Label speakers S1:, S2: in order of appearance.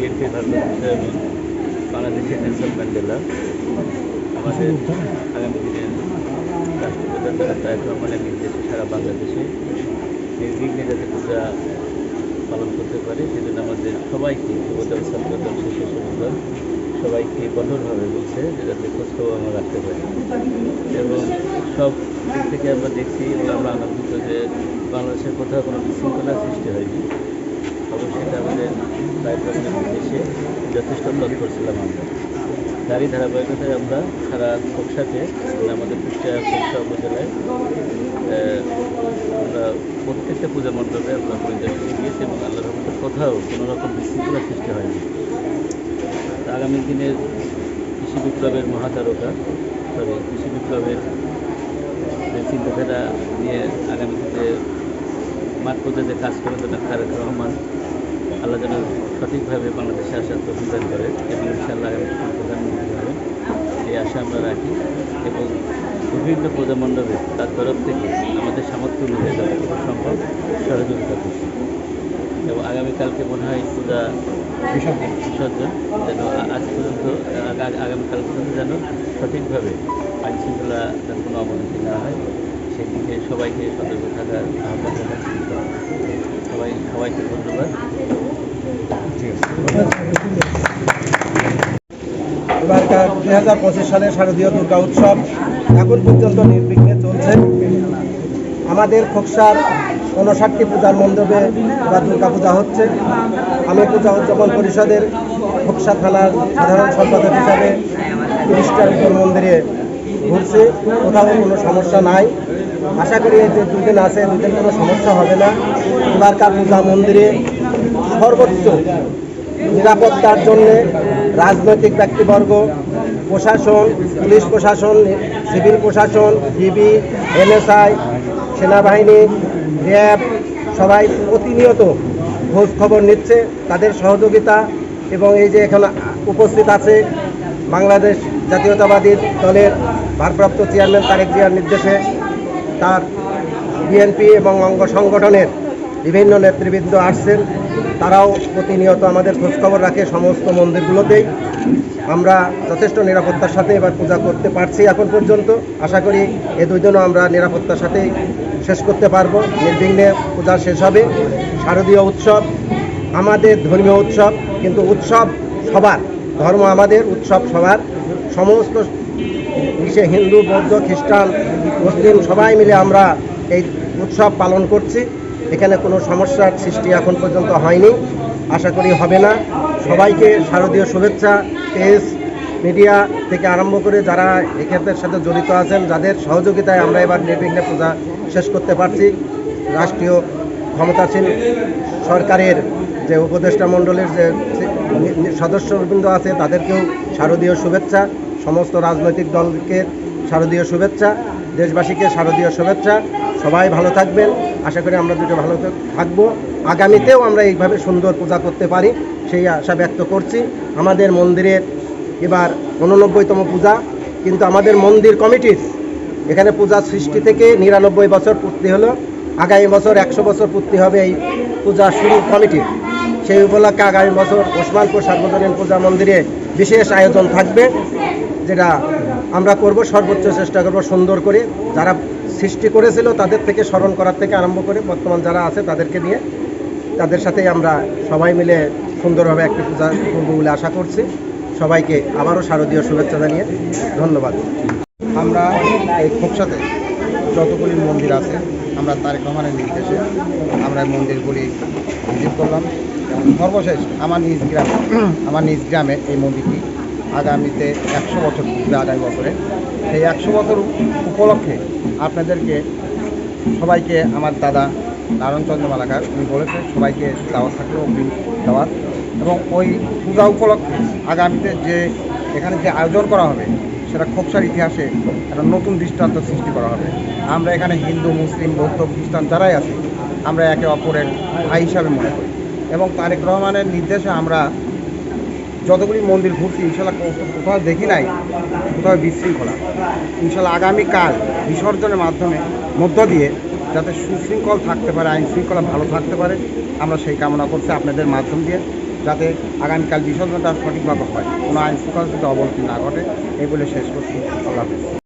S1: Chairman বাংলাদেশের Nelson Mandela আমাদের আগামী দিনের রাষ্ট্রপ্রধান তারা তারেক রহমানের নির্দেশে সারা বাংলাদেশে নির্বিঘ্নে যাতে পূজা পালন করতে পারে। সেজন্য আমাদের সবাইকে, যুবদল, ছাত্রদল, শিশু শ্রমিকদল সবাইকে কঠোরভাবে বলছে যাতে খোঁজখবর আমরা রাখতে পারি। এবং সব দিক থেকে আমরা দেখছি এবং আমরা আনন্দিত যে বাংলাদেশের কোথাও কোনো বিশৃঙ্খলা সৃষ্টি হয়নি। দায়িত্বের নির্দেশে যথেষ্ট তৎপর ছিলাম আমরা। তারই ধারাবাহিকতায় আমরা সারা খোকসাতে আমাদের কুষ্টিয়া খোকসা উপজেলায় আমরা প্রত্যেকটা পূজা মণ্ডপে আমরা পরিদর্শনে গিয়েছি এবং আল্লাহ রহমতের কোথাও কোনো রকম বিশৃঙ্খলা সৃষ্টি হয়নি। আগামী দিনের কৃষি বিপ্লবের মহাতারকা, সরি, কৃষি বিপ্লবের যে চিন্তাধারা নিয়ে আগামী দিনে মাঠ পর্যায়ে কাজ করে দেন তারেক রহমান। আল্লাহ যেন সঠিকভাবে বাংলাদেশে আসার প্রতিদান করে এবং ইনশাআল্লাহ আগামী প্রধানমন্ত্রী হবেন। এই আশা আমরা রাখি এবং বিভিন্ন প্রজামণ্ডপে তার তরফ থেকে আমাদের সামর্থ্য অনুযায়ী যতটুকু সম্ভব সহযোগিতা করছি। এবং আগামীকালকে মনে হয় পূজা বিসর্জন। বিসর্জন যেন আজ পর্যন্ত আগা- আগামীকাল পর্যন্ত যেন সঠিকভাবে আইন শৃঙ্খলা যেন কোনো অবনতি না হয়। সেদিকে সবাইকে সতর্ক থাকার আহ্বান জানাচ্ছি। সবাই সবাইকে ধন্যবাদ।
S2: এবারকার দুই হাজার পঁচিশ সালের শারদীয় দুর্গা উৎসব এখন পর্যন্ত নির্বিঘ্নে চলছে। আমাদের খোকসার উনষাটটি পূজার মণ্ডপে এবার দুর্গা পূজা হচ্ছে। আমি পূজা উদযাপন পরিষদের খোকসা থানার সাধারণ সম্পাদক হিসাবে তিরিশটার উপর মন্দিরে ঘুরছি। কোথাও কোনো সমস্যা নাই। আশা করি যে দুদিন আছে, দুদিন কোনো সমস্যা হবে না। এবারকার পূজা মন্দিরে সর্বোচ্চ নিরাপত্তার জন্য রাজনৈতিক ব্যক্তিবর্গ, প্রশাসন, পুলিশ প্রশাসন, সিভিল প্রশাসন, ডিবি, এনএসআই, সেনাবাহিনী, র্যাব, সবাই প্রতিনিয়ত খোঁজ খবর নিচ্ছে তাদের সহযোগিতা এবং এই যে এখানে উপস্থিত আছে বাংলাদেশ জাতীয়তাবাদী দলের ভারপ্রাপ্ত চেয়ারম্যান তারেক জিয়ার নির্দেশে তার বিএনপি এবং অঙ্গ সংগঠনের বিভিন্ন নেতৃবৃন্দ আসছেন। তারাও প্রতিনিয়ত আমাদের খোঁজখবর রাখে সমস্ত মন্দিরগুলোতেই। আমরা যথেষ্ট নিরাপত্তার সাথে এবার পূজা করতে পারছি এখন পর্যন্ত। আশা করি এ দুই দিনও আমরা নিরাপত্তার সাথেই শেষ করতে পারব। নির্বিঘ্নে পূজা শেষ হবে। শারদীয় উৎসব আমাদের ধর্মীয় উৎসব, কিন্তু উৎসব সবার, ধর্ম আমাদের, উৎসব সবার। সমস্ত সে হিন্দু, বৌদ্ধ, খ্রিস্টান, মুসলিম সবাই মিলে আমরা এই উৎসব পালন করছি। এখানে কোনো সমস্যার সৃষ্টি এখন পর্যন্ত হয়নি। আশা করি হবে না। সবাইকে শারদীয় শুভেচ্ছা। প্রেস, মিডিয়া থেকে আরম্ভ করে যারা এক্ষেত্রের সাথে জড়িত আছেন, যাদের সহযোগিতায় আমরা এবার নির্বিঘ্নে পূজা শেষ করতে পারছি। রাষ্ট্রীয় ক্ষমতাসীন সরকারের যে উপদেষ্টা মণ্ডলের যে সদস্যবৃন্দ আছে, তাদেরকেও শারদীয় শুভেচ্ছা। সমস্ত রাজনৈতিক দলকে শারদীয় শুভেচ্ছা। দেশবাসীকে শারদীয় শুভেচ্ছা। সবাই ভালো থাকবেন। আশা করি আমরা দুটো ভালো থাকব। আগামীতেও আমরা এইভাবে সুন্দর পূজা করতে পারি, সেই আশা ব্যক্ত করছি। আমাদের মন্দিরের এবার উননব্বইতম পূজা, কিন্তু আমাদের মন্দির কমিটির এখানে পূজা সৃষ্টি থেকে নিরানব্বই বছর পূর্তি হলো। আগামী বছর একশো বছর পূর্তি হবে এই পূজা শুরু কমিটির। সেই উপলক্ষে আগামী বছর ওসমানপুর সার্বজনীন পূজা মন্দিরে বিশেষ আয়োজন থাকবে, যেটা আমরা করব, সর্বোচ্চ চেষ্টা করব সুন্দর করে। যারা সৃষ্টি করেছিল, তাদের থেকে স্মরণ করার থেকে আরম্ভ করে বর্তমান যারা আছে তাদেরকে নিয়ে তাদের সাথেই আমরা সবাই মিলে সুন্দরভাবে একটি পূজা করব বলে আশা করছি। সবাইকে আবারও শারদীয় শুভেচ্ছা জানিয়ে ধন্যবাদ।
S3: আমরা এই খোকসাতে যতগুলি মন্দির আছে, আমরা তারেক রহমানের নির্দেশে আমরা মন্দিরগুলি ভিজিট করলাম। সর্বশেষ আমার নিজ গ্রামে আমার নিজ গ্রামে এই মন্দিরটি আগামীতে একশো বছর পূর্বে আগামী বছরে। সেই একশো বছর উপলক্ষে আপনাদেরকে সবাইকে আমার দাদা নারায়ণচন্দ্র মালাকার, উনি বলেছে সবাইকে দাওয়াত থাকল অগ্রিম দাওয়াত। এবং ওই পূজা উপলক্ষে আগামীতে যে এখানে যে আয়োজন করা হবে, সেটা খোকসার ইতিহাসে একটা নতুন দৃষ্টান্ত সৃষ্টি করা হবে। আমরা এখানে হিন্দু, মুসলিম, বৌদ্ধ, খ্রিস্টান যারাই আছি, আমরা একে অপরের ভাই হিসাবে মনে করি। এবং তারেক রহমানের নির্দেশে আমরা যতগুলি মন্দির ঘুরছি, ইনশাল্লাহ কোথাও দেখি নাই, কোথাও বিশৃঙ্খলা। ইনশাল্লাহ আগামীকাল বিসর্জনের মাধ্যমে মধ্য দিয়ে যাতে সুশৃঙ্খল থাকতে পারে, আইন শৃঙ্খলা ভালো থাকতে পারে, আমরা সেই কামনা করছি আপনাদের মাধ্যম দিয়ে, যাতে আগামীকাল বিসর্জনটা সঠিকভাবে হয়। কোনো আইন শৃঙ্খলা যাতে অবনতি না ঘটে, এই বলে শেষ করছি। আল্লাহ